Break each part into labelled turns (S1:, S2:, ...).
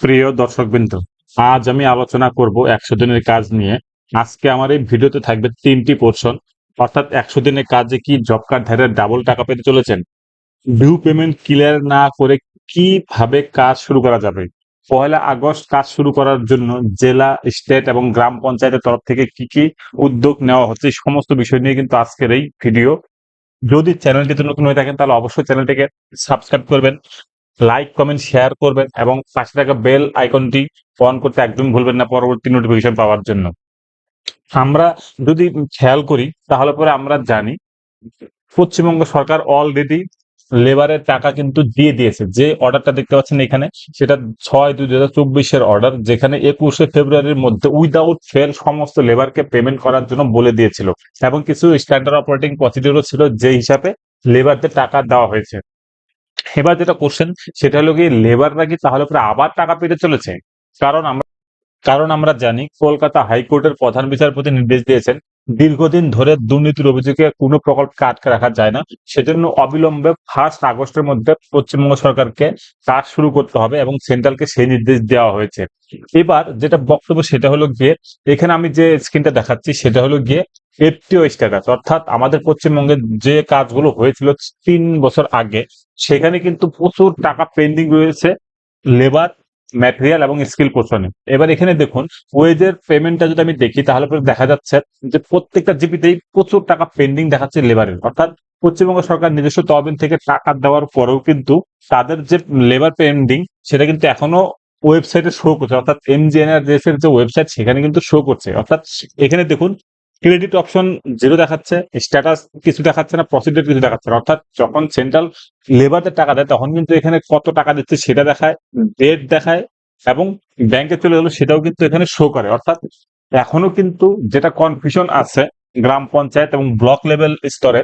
S1: প্রিয় দর্শকবৃন্দ, আজ আমি আলোচনা করব একশো দিনের কাজ নিয়ে। আজকে আমার এই ভিডিওতে থাকবে তিনটি পোর্শন অর্থাৎ একশো দিনের কাজে কি জব কার্ড ধারে ডাবল টাকা পেতে চলেছেন ডিউ পেমেন্ট ক্লিয়ার না করে কীভাবে কাজ শুরু করা যাবে, পয়লা আগস্ট কাজ শুরু করার জন্য জেলা স্টেট এবং গ্রাম পঞ্চায়েতের তরফ থেকে কি কি উদ্যোগ নেওয়া হচ্ছে সমস্ত বিষয় নিয়ে কিন্তু আজকের এই ভিডিও। যদি চ্যানেলটিতে নতুন হয়ে থাকেন তাহলে অবশ্যই চ্যানেলটিকে সাবস্ক্রাইব করবেন লাইক কমেন্ট শেয়ার করবেন এবং পাশে থাকা বেল আইকনটি অন করতে একদম ভুলবেন না পরবর্তী নোটিফিকেশন পাওয়ার জন্য। আমরা যদি খেয়াল করি, তাহলে পরে আমরা জানি পশ্চিমবঙ্গ সরকার অলরেডি লেবারের টাকা কিন্তু দিয়ে দিয়েছে। যে অর্ডারটা দেখতে পাচ্ছেন এখানে, সেটা ছয় দুই হাজার চব্বিশের অর্ডার যেখানে একুশে ফেব্রুয়ারির মধ্যে উইদাউট ফেল সমস্ত লেবারকে পেমেন্ট করার জন্য বলে দিয়েছিল। এবং কিছু স্ট্যান্ডার্ড অপারেটিং প্রসিডিউরও ছিল যে হিসাবে লেবারদের টাকা দেওয়া হয়েছে। এবার যেটা কোশ্চেন সেটা হলো কি লেবাররা কি তাহলে পরে আবার টাকা পেতে চলেছে? কারণ আমরা কারণ আমরা জানি কলকাতা হাইকোর্টের প্রধান বিচারপতি নির্দেশ দিয়েছেন দীর্ঘদিন ধরে দুর্নীতির অভিযোগে কোনো প্রকল্পকে আটকে রাখা যায় না। সেজন্য অবিলম্বে ফার্স্ট আগস্টের মধ্যে পশ্চিমবঙ্গ সরকারকে কাজ শুরু করতে হবে এবং সেন্ট্রালকে সেই নির্দেশ দেওয়া হয়েছে। এবার যেটা বক্তব্য সেটা হলো গিয়ে, এখানে আমি যে স্ক্রিনটা দেখাচ্ছি সেটা হলো গিয়ে এফটিও স্ট্যাটাস অর্থাৎ আমাদের পশ্চিমবঙ্গে যে কাজগুলো হয়েছিল তিন বছর আগে, সেখানে কিন্তু প্রচুর টাকা পেন্ডিং রয়েছে। লেবার ম্যাটেরিয়াল এবং স্কিল পোর্শনে এবার এখানে দেখুন ওয়েজের পেমেন্টটা যদি আমি দেখি, তাহলে দেখা যাচ্ছে যে প্রত্যেকটা জিপিতেই প্রচুর টাকা পেন্ডিং দেখাচ্ছে লেবারের অর্থাৎ পশ্চিমবঙ্গ সরকার নিজস্ব তহবিল থেকে টাকা দেওয়ার পরেও কিন্তু তাদের যে লেবার পেন্ডিং সেটা কিন্তু এখনও ওয়েবসাইটে শো করছে। অর্থাৎ এমজিএনআরএস এর যে ওয়েবসাইট সেখানে কিন্তু শো করছে। অর্থাৎ এখানে দেখুন ক্রেডিট অপশন জিরো দেখাচ্ছে স্ট্যাটাস কিছু দেখাচ্ছে না প্রসিডিউর কিছু দেখাচ্ছে না। অর্থাৎ যখন সেন্ট্রাল লেবারদের টাকা দেয়, তখন কিন্তু এখানে কত টাকা দিচ্ছে সেটা দেখায় ডেট দেখায় এবং ব্যাংকে চলে গেলো সেটাও কিন্তু এখানে শো করে। অর্থাৎ এখনও কিন্তু যেটা কনফিউশন আছে, গ্রাম পঞ্চায়েত এবং ব্লক লেভেল স্তরে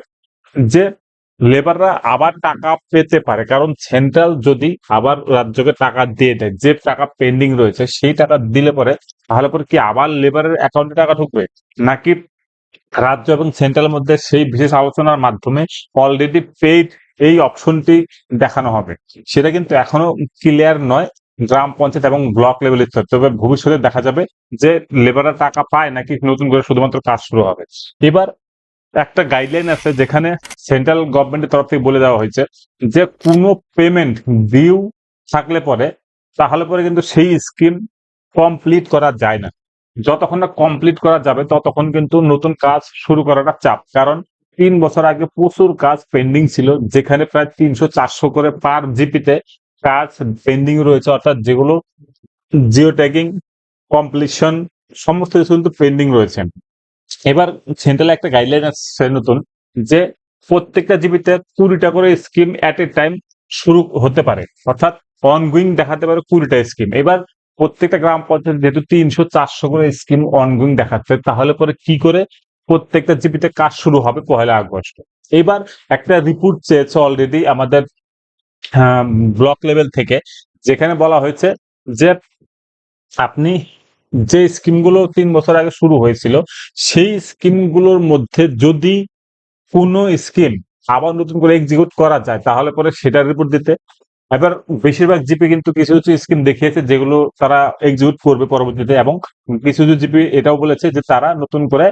S1: যে লেবাররা আবার টাকা পেতে পারে, কারণ সেন্ট্রাল যদি আবার রাজ্যকে টাকা দিয়ে দেয়, যে টাকা পেন্ডিং রয়েছে সেই টাকা দিলে পরে তাহলে পরে কি আবার লেবারের অ্যাকাউন্টে টাকা ঢুকবে? নাকি রাজ্য এবং সেন্ট্রালের মধ্যে সেই বিশেষ আলোচনার মাধ্যমে অলরেডি পেইড এই অপশনটি দেখানো হবে? সেটা কিন্তু এখনও ক্লিয়ার নয়, গ্রাম পঞ্চায়েত এবং ব্লক লেভেল স্তর তবে ভবিষ্যতে দেখা যাবে যে লেবাররা টাকা পায় নাকি নতুন করে শুধুমাত্র কাজ শুরু হবে। এবার একটা গাইডলাইন আছে যেখানে সেন্ট্রাল গভর্নমেন্টের তরফ থেকে বলে দেওয়া হয়েছে যে কোনো পেমেন্ট ডিউ থাকলে পরে, তাহলে পরে কিন্তু সেই স্কিম কমপ্লিট করা যায় না। যতক্ষণ না কমপ্লিট করা যাবে, ততক্ষণ কিন্তু নতুন কাজ শুরু করাটা চাপ। কারণ তিন বছর আগে প্রচুর কাজ পেন্ডিং ছিল, যেখানে প্রায় তিনশো চারশো করে পার জিপিতে কাজ পেন্ডিং রয়েছে, অর্থাৎ যেগুলো জিও ট্যাগিং কমপ্লিশন সমস্ত কিছু কিন্তু পেন্ডিং রয়েছে। এবার সেন্ট্রাল একটা গাইডলাইন আছে নতুন যে প্রত্যেকটা জিবিতে কুড়িটা করে স্কিম অ্যাট এ টাইম শুরু হতে পারে। অর্থাৎ অনগোয়িং দেখাতে পারে কুড়িটা স্কিম এবার প্রত্যেকটা গ্রাম পঞ্চায়েত যেহেতু তিনশো, চারশো করে স্কিম অনগোয়িং দেখাচ্ছে, তাহলে পরে কি করে প্রত্যেকটা জিপিতে কাজ শুরু হবে পহেলা আগস্ট। এবার একটা রিপোর্ট চেয়েছে অলরেডি আমাদের ব্লক লেভেল থেকে, যেখানে বলা হয়েছে যে আপনি যে স্কিমগুলো তিন বছর আগে শুরু হয়েছিল, সেই স্কিমগুলোর মধ্যে যদি কোনো স্কিম আবার নতুন করে এক্সিকিউট করা যায়, তাহলে পরে সেটার রিপোর্ট দিতে। এবার বেশিরভাগ জিপি কিন্তু কিছু কিছু স্কিম দেখিয়েছে যেগুলো তারা এক্সিকিউট করবে পরবর্তীতে এবং কিছু কিছু জিপি এটাও বলেছে যে তারা নতুন করে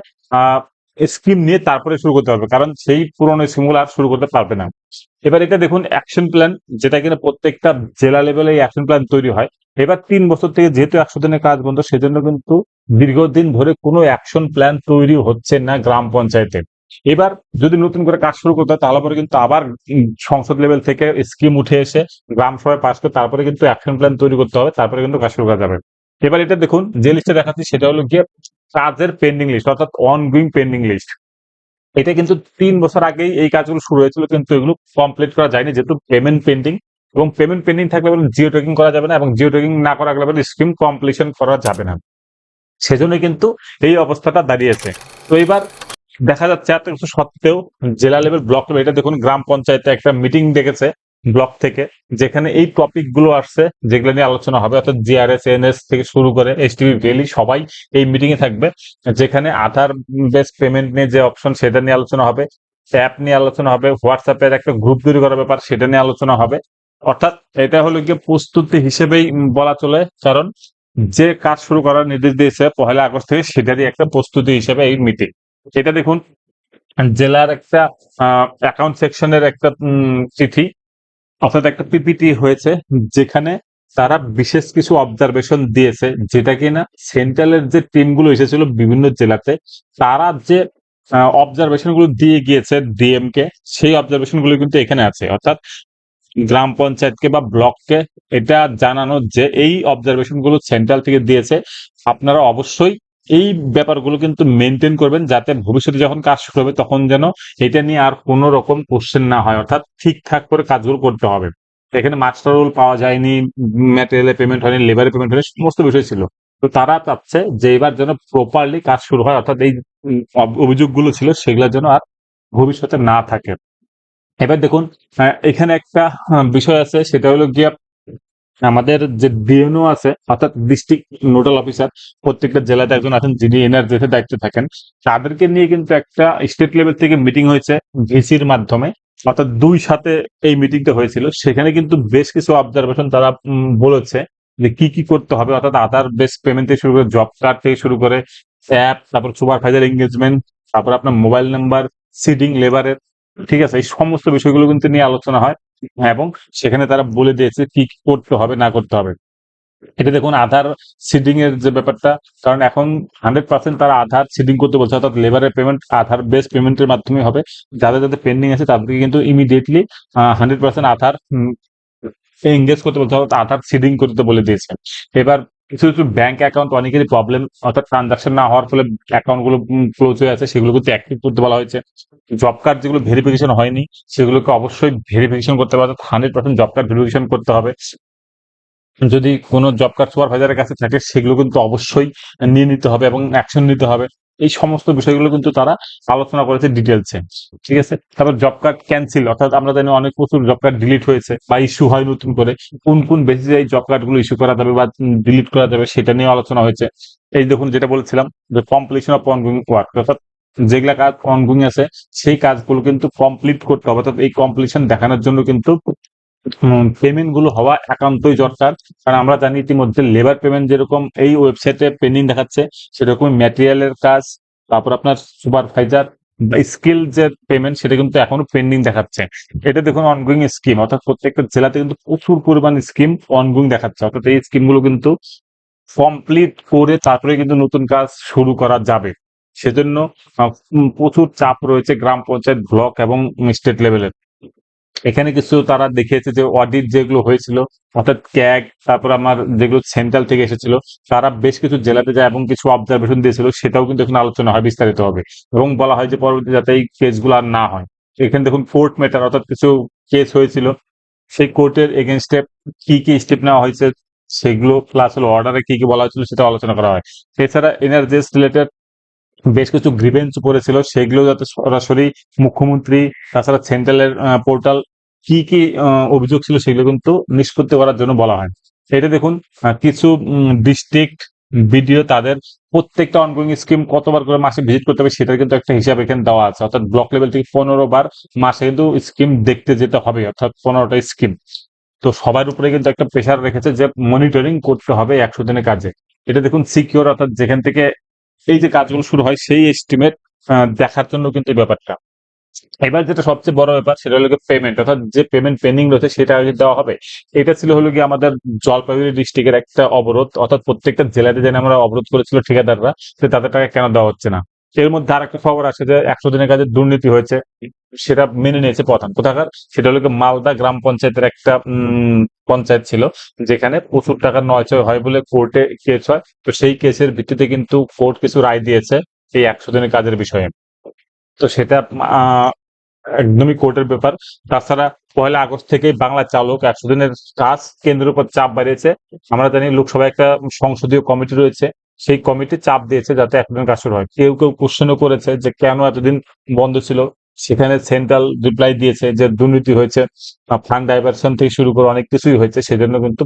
S1: স্কিম নিয়ে তারপরে শুরু করতে পারবে, কারণ সেই পুরনো স্কিমগুলো আর শুরু করতে পারবে না। এবার এটা দেখুন অ্যাকশন প্ল্যান যেটা কিনা প্রত্যেকটা জেলা লেভেলে অ্যাকশন প্ল্যান তৈরি হয়। এবার তিন বছর থেকে যেহেতু একশো দিনের কাজ বন্ধ, সেজন্য কিন্তু দীর্ঘদিন ধরে কোনো অ্যাকশন প্ল্যান তৈরি হচ্ছে না গ্রাম পঞ্চায়েতে। এবার যদি নতুন করে কাজ শুরু করতে হয়, তাহলে পরে কিন্তু আবার সংসদ লেভেল থেকে স্কিম উঠে এসে গ্রাম সভায় পাস করে তারপরে কিন্তু অ্যাকশন প্ল্যান তৈরি করতে হবে, তারপরে কিন্তু কাজ শুরু করা যাবে। এবার এটা দেখুন, যে লিস্টে দেখাচ্ছি, সেটা হলো গিয়ে কাজের পেন্ডিং লিস্ট অর্থাৎ অনগোয়িং পেন্ডিং লিস্ট এটা কিন্তু তিন বছর আগেই এই কাজগুলো শুরু হয়েছিল, কিন্তু এগুলো কমপ্লিট করা যায়নি, যেহেতু পেমেন্ট পেন্ডিং এবং পেমেন্ট পেন্ডিং থাকলে জিও ট্রেকিং করা যাবে না, এবং জিও ট্রেকিং না করা গেলে বলে স্কিম কমপ্লিশন করা যাবে না। সেজন্য কিন্তু এই অবস্থাটা দাঁড়িয়েছে। তো এবার দেখা যাচ্ছে এত কিছু সত্ত্বেও জেলা লেভেল ব্লক লেভেল এটা দেখুন, গ্রাম পঞ্চায়েতে একটা মিটিং ডেকেছে ব্লক থেকে, যেখানে এই টপিকগুলো আসছে, যেগুলো নিয়ে আলোচনা হবে, অর্থাৎ জিআরএস এনএস থেকে শুরু করে এসটিভি ভ্যালি সবাই এই মিটিং এ থাকবে। যেখানে আধার বেস পেমেন্ট নিয়ে যে অপশন সেটা নিয়ে আলোচনা হবে অ্যাপ নিয়ে আলোচনা হবে হোয়াটসঅ্যাপের একটা গ্রুপ তৈরি করার ব্যাপার, সেটা নিয়ে আলোচনা হবে। অর্থাৎ এটা হলো গিয়ে প্রস্তুতি হিসেবেই বলা চলে, কারণ যে কাজ শুরু করার নির্দেশ দিয়েছে, পহেলা আগস্ট থেকে সেটারই একটা প্রস্তুতি হিসেবে এই মিটিং এটা দেখুন, জেলার একটা অ্যাকাউন্ট সেকশনের একটা চিঠি অর্থাৎ একটা পিপিটি হয়েছে যেখানে তারা বিশেষ কিছু অবজারভেশন দিয়েছে যেটা কিনা সেন্ট্রালের যে টিমগুলো এসেছিল বিভিন্ন জেলাতে তারা যে অবজারভেশনগুলো দিয়ে গিয়েছে ডিএম কে সেই অবজারভেশনগুলো কিন্তু এখানে আছে। অর্থাৎ গ্রাম পঞ্চায়েতকে বা ব্লককে এটা জানানো যে এই অবজারভেশনগুলো সেন্ট্রাল থেকে দিয়েছে। আপনারা অবশ্যই এই ব্যাপারগুলো কিন্তু মেনটেন করবেন যাতে ভবিষ্যতে যখন কাজ শুরু হবে তখন যেন এটা নিয়ে আর কোনো রকম কোশ্চেন না হয়। অর্থাৎ ঠিকঠাক করে কাজগুলো করতে হবে। এখানে মাস্টার রোল পাওয়া যায়নি ম্যাটেরিয়ালের পেমেন্ট হয়নি লেবারের পেমেন্ট হয়নি, সমস্ত বিষয় ছিল। তো তারা চাচ্ছে যে এবার যেন প্রপারলি কাজ শুরু হয়, অর্থাৎ এই অভিযোগগুলো ছিল সেগুলোর জন্য আর ভবিষ্যতে না থাকে। এবার দেখুন এখানে একটা বিষয় আছে, সেটা হলো গিয়া আমাদের যে ডিএনও আছে, অর্থাৎ ডিস্ট্রিক্ট নোডাল অফিসার প্রত্যেকটা জেলাতে একজন আছেন যিনি এনআরজিতে দায়িত্বে থাকেন। তাদেরকে নিয়ে কিন্তু একটা স্টেট লেভেল থেকে মিটিং হয়েছে ভিসির মাধ্যমে। অর্থাৎ দুই সাথে এই মিটিংটা হয়েছিল। সেখানে কিন্তু বেশ কিছু অবজারভেশন তারা বলেছে যে কি কি করতে হবে। অর্থাৎ আধার বেস পেমেন্ট থেকে শুরু করে জব কার্ড থেকে শুরু করে অ্যাপ তারপর সুপারভাইজার এঙ্গেজমেন্ট তারপর আপনার মোবাইল নাম্বার সিডিং লেবারের ঠিক আছে? এই সমস্ত বিষয়গুলো কিন্তু নিয়ে আলোচনা হয়। এবং সেখানে তারা বলে দিয়েছে কি করতে হবে, না করতে হবে। এটা দেখুন, আধার সিডিং এর যে ব্যাপারটা, কারণ এখন হান্ড্রেড পার্সেন্ট তারা আধার সিডিং করতে বলছে, অর্থাৎ লেবারের পেমেন্ট আধার বেস পেমেন্টের মাধ্যমে হবে। যাদের যাদের পেন্ডিং আছে, তাদেরকে কিন্তু immediately hundred percent Aadhaar engage করতে বলছে, অর্থাৎ আধার সিডিং করতে বলে দিয়েছে। এবার কিছু কিছু ব্যাংক অ্যাকাউন্ট অনেকেরই প্রবলেম অর্থাৎ ট্রানজাকশন না হওয়ার ফলে অ্যাকাউন্টগুলো ক্লোজ হয়ে আছে সেগুলো কিন্তু অ্যাক্টিভ করতে বলা হয়েছে। জব কার্ড যেগুলো ভেরিফিকেশন হয়নি, সেগুলোকে অবশ্যই ভেরিফিকেশন করতে হবে, অর্থাৎ hundred percent job card verification করতে হবে। যদি কোনো জব কার্ড সুপারভাইজারের কাছে থাকে, সেগুলো কিন্তু অবশ্যই নিয়ে নিতে হবে এবং অ্যাকশন নিতে হবে। এই সমস্ত বিষয়গুলো কিন্তু তারা আলোচনা করেছে ডিটেলসে ঠিক আছে? তারপর জব কার্ড ক্যান্সেল অর্থাৎ আমরা জানি অনেক প্রচুর জব কার্ড ডিলিট হয়েছে বা ইস্যু হয় নতুন করে। কোন কোন বেসিসে এই জব কার্ডগুলো ইস্যু করা যাবে বা ডিলিট করা যাবে সেটা নিয়ে আলোচনা হয়েছে। এই দেখুন যেটা বলেছিলাম, যে কমপ্লিশন অফ অনগোয়িং ওয়ার্ক অর্থাৎ যেগুলা কাজ অনগোয়িং আছে, সেই কাজগুলো কিন্তু কমপ্লিট করতে হবে। অর্থাৎ এই কমপ্লিশন দেখানোর জন্য কিন্তু পেমেন্টগুলো হওয়া একান্তই দরকার। কারণ আমরা জানি ইতিমধ্যে লেবার পেমেন্ট যেরকম এই ওয়েবসাইটে পেন্ডিং দেখাচ্ছে সেরকম ম্যাটেরিয়ালের কাজ, তারপর আপনার সুপারভাইজার স্কিল যে পেমেন্ট সেটা কিন্তু এখনও পেন্ডিং দেখাচ্ছে। এটা দেখুন অনগোয়িং স্কিম অর্থাৎ প্রত্যেকটা জেলাতে কিন্তু প্রচুর পরিমাণ স্কিম অনগোয়িং দেখাচ্ছে। অর্থাৎ এই স্কিমগুলো কিন্তু কমপ্লিট করে তারপরে কিন্তু নতুন কাজ শুরু করা যাবে। সেজন্য প্রচুর চাপ রয়েছে গ্রাম পঞ্চায়েত ব্লক এবং স্টেট লেভেলের এখানে কিছু তারা দেখিয়েছে যে অডিট যেগুলো হয়েছিল, অর্থাৎ ক্যাগ, তারপর আমার যেগুলো সেন্ট্রাল থেকে এসেছিল, তারা বেশ কিছু জেলাতে যায় এবং কিছু অবজারভেশন দিয়েছিল, সেটাও কিন্তু এখানে আলোচনা হয়, বিস্তারিত হবে। এবং বলা হয় যে পরবর্তী যাতে এই কেসগুলো আর না হয়। এখানে দেখুন কোর্ট ম্যাটার অর্থাৎ কিছু কেস হয়েছিল, সেই কোর্টের এগেনস্টে কি কি স্টেপ নেওয়া হয়েছে, সেগুলো প্লাস হলো অর্ডারে কি কি বলা হয়েছিল সেটা আলোচনা করা হয়। এছাড়া এনার্জিস রিলেটেড বেশ কিছু গ্রিভেন্স করেছিল, সেগুলো যাতে সরাসরি মুখ্যমন্ত্রী, তাছাড়া সেন্ট্রালের পোর্টাল কি কি অভিযোগ ছিল সেগুলো কিন্তু নিষ্পত্তি করার জন্য বলা হয়। এটা দেখুন কিছু ডিস্ট্রিক্ট ভিডিও তাদের প্রত্যেকটা অনগোয়িং স্কিম কতবার করে মাসে ভিজিট করতে হবে সেটার কিন্তু একটা হিসাব এখানে দেওয়া আছে। অর্থাৎ ব্লক লেভেল থেকে পনেরো বার মাসে কিন্তু স্কিম দেখতে যেতে হবে, অর্থাৎ পনেরোটা স্কিম তো সবার উপরে কিন্তু একটা প্রেশার রেখেছে যে মনিটরিং করতে হবে একশো দিনের কাজে। এটা দেখুন সিকিউর অর্থাৎ যেখান থেকে এই যে কাজগুলো শুরু হয়, সেই এস্টিমেট দেখার জন্য কিন্তু ব্যাপারটা। এবার যেটা সবচেয়ে বড় ব্যাপার সেটা হলো পেমেন্ট অর্থাৎ যে পেমেন্ট পেন্ডিং রয়েছে সেটা আগে দেওয়া হবে। এটা ছিল হলো কি আমাদের জলপাইগুড়ি ডিস্ট্রিক্টের একটা অবরোধ, অর্থাৎ প্রত্যেকটা জেলাতে যেন আমরা অবরোধ করেছিল ঠিকাদাররা যে তাদের টাকা কেন দেওয়া হচ্ছে না? এর মধ্যে আর একটা খবর আছে যে একশো দিনের কাজে দুর্নীতি হয়েছে, সেটা মেনে নিয়েছে প্রধান কোথাকার? সেটা হলো মালদা গ্রাম পঞ্চায়েতের একটা পঞ্চায়েত ছিল, যেখানে প্রচুর টাকা নয়চয় হয় বলে কোর্টে কেস হয়। তো সেই কেসের ভিত্তিতে কিন্তু কোর্ট কিছু রায় দিয়েছে এই একশো দিনের কাজের বিষয়ে। তো সেটা একদমই কোর্টের ব্যাপার। তাছাড়া পয়লা আগস্ট থেকে বাংলা চালক একশো দিনের কাজ কেন্দ্রের উপর চাপ বাড়িয়েছে। আমরা জানি লোকসভায় একটা সংসদীয় কমিটি রয়েছে। সেই কমিটি চাপ দিয়েছে যাতে একদিন কাজ শুরু হয়। কেউ কেউ কোশ্চেনও করেছে যে কেন এতদিন বন্ধ ছিল? সেখানে সেন্ট্রাল রিপ্লাই দিয়েছে যে দুর্নীতি হয়েছে ফান্ড ডাইভারশন থেকে শুরু করে অনেক কিছুই হয়েছে, সেজন্য কিন্তু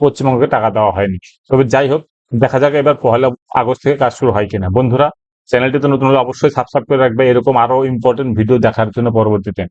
S1: পশ্চিমবঙ্গকে টাকা দেওয়া হয়নি। তবে যাই হোক, দেখা যাক এবার পয়লা আগস্ট থেকে কাজ শুরু হয় কিনা। বন্ধুরা চ্যানেলটিতে নতুন হলে অবশ্যই সাবস্ক্রাইব করে রাখবে। এরকম আরও ইম্পর্টেন্ট ভিডিও দেখার জন্য পরবর্তীতে।